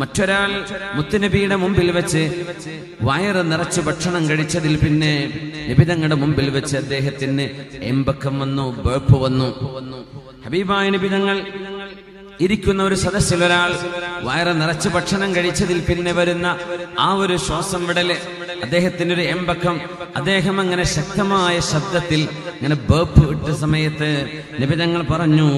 മറ്റൊരാൾ മുത്തുനബിയുടെ മുമ്പിൽ വെച്ച് വയറ് നിറച്ച് ഭക്ഷണം കഴിച്ചതിൽ പിന്നെ നിബിതങ്ങളുടെ മുമ്പിൽ വെച്ച് അദ്ദേഹത്തിന് എമ്പക്കം വന്നു ബേപ്പ് വന്നു. ഹബീബായ നിബിതങ്ങൾ ഇരിക്കുന്ന ഒരു സദസ്സിൽ ഒരാൾ വയറ് നിറച്ച് ഭക്ഷണം കഴിച്ചതിൽ പിന്നെ വരുന്ന ആ ഒരു ശ്വാസം വിടൽ അദ്ദേഹത്തിന് ഒരു എമ്പക്കം. അദ്ദേഹം അങ്ങനെ ശക്തമായ ശബ്ദത്തിൽ ഇങ്ങനെ ബേപ്പ് ഇട്ട സമയത്ത് നിബിതങ്ങൾ പറഞ്ഞു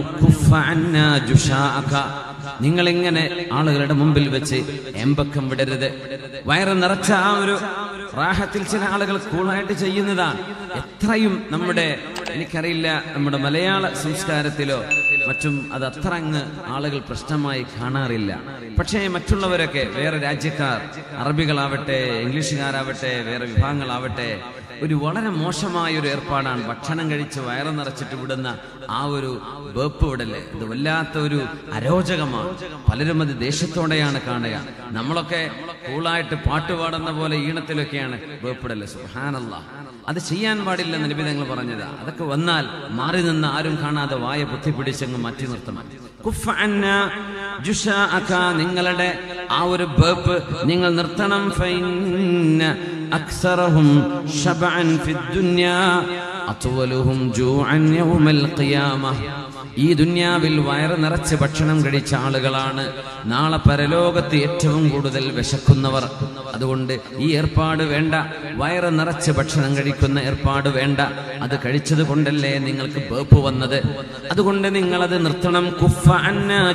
നിങ്ങളിങ്ങനെ ആളുകളുടെ മുമ്പിൽ വെച്ച് എമ്പക്കം വിടരുത്. വയറ് നിറച്ച ആ ഒരു റാഹത്തിൽ ചില ആളുകൾ കൂളായിട്ട് ചെയ്യുന്നതാണ്. എത്രയും നമ്മുടെ എനിക്കറിയില്ല നമ്മുടെ മലയാള സംസ്കാരത്തിലോ മറ്റും അത് അത്ര അങ്ങ് ആളുകൾ പ്രശ്നമായി കാണാറില്ല. പക്ഷേ മറ്റുള്ളവരൊക്കെ വേറെ രാജ്യക്കാർ അറബികളാവട്ടെ ഇംഗ്ലീഷുകാരാവട്ടെ വേറെ വിഭാഗങ്ങളാവട്ടെ ഒരു വളരെ മോശമായ ഒരു ഏർപ്പാടാണ്. ഭക്ഷണം കഴിച്ച് വയറ് നിറച്ചിട്ട് വിടുന്ന ആ ഒരു വേപ്പ് വിടൽ. ഇത് വല്ലാത്ത ഒരു അരോചകമാണ്. പലരും അത് ദേഷ്യത്തോടെയാണ് കാണുക. നമ്മളൊക്കെ കൂളായിട്ട് പാട്ട് പാടുന്ന പോലെ ഈണത്തിലൊക്കെയാണ് വേപ്പിടൽ. സുഹാനല്ല അത് ചെയ്യാൻ പാടില്ലെന്ന് നിബിധങ്ങൾ പറഞ്ഞത്. അതൊക്കെ വന്നാൽ മാറി നിന്ന് ആരും കാണാതെ വായ ബുദ്ധി പിടിച്ചങ്ങ് മാറ്റി നിർത്തണം. നിങ്ങളുടെ ആ ഒരു ബേപ്പ് നിങ്ങൾ നിർത്തണം. أكثرهم شبعا في الدنيا ജൂഅൻ ജൂഅന്യവുമൽ ഖിയാമ. ഈ ദുന്യാവിൽ വയറ് നിറച്ച് ഭക്ഷണം കഴിച്ച ആളുകളാണ്. നാളെ പരലോകത്ത് ഏറ്റവും കൂടുതൽ വിശക്കുന്നവർ. അതുകൊണ്ട് ഈ ഏർപ്പാട് വേണ്ട. വയറ് നിറച്ച് ഭക്ഷണം കഴിക്കുന്ന ഏർപ്പാട് വേണ്ട. അത് കഴിച്ചത് കൊണ്ടല്ലേ നിങ്ങൾക്ക് വേപ്പ് വന്നത്? അതുകൊണ്ട് നിങ്ങളത് നിർത്തണം. കുഫ അന്ന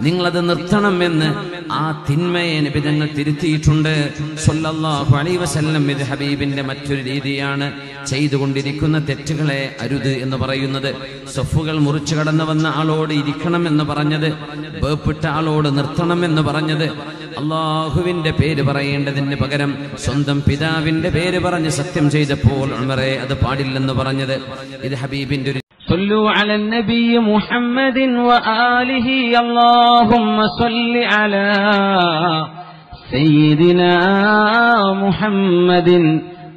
നിങ്ങളത് നിർത്തണം എന്ന് ആ തിന്മയെ നിബിധങ്ങൾ തിരുത്തിയിട്ടുണ്ട്. വസല്ലം ഹബീബിന്റെ മറ്റൊരു രീതിയാണ്. ചെയ്തുകൊണ്ടിരിക്കുന്ന തെറ്റുകളെ അരുത് എന്ന് പറയുന്നത് സൊഫുകൾ മുറിച്ചു കടന്നു വന്ന ആളോട് ഇരിക്കണം എന്ന് പറഞ്ഞത് വേപ്പിട്ട ആളോട് നിർത്തണം എന്ന് പറഞ്ഞത് അള്ളാഹുവിന്റെ പേര് പറയേണ്ടതിന് പകരം സ്വന്തം പിതാവിന്റെ പേര് പറഞ്ഞ് സത്യം ചെയ്തപ്പോൾ ഉമറെ അത് പാടില്ലെന്ന് പറഞ്ഞത് ഇത് ഹബീബിന്റെ ഒരു صلوا على النبي محمد وآله اللهم صل على سيدنا محمد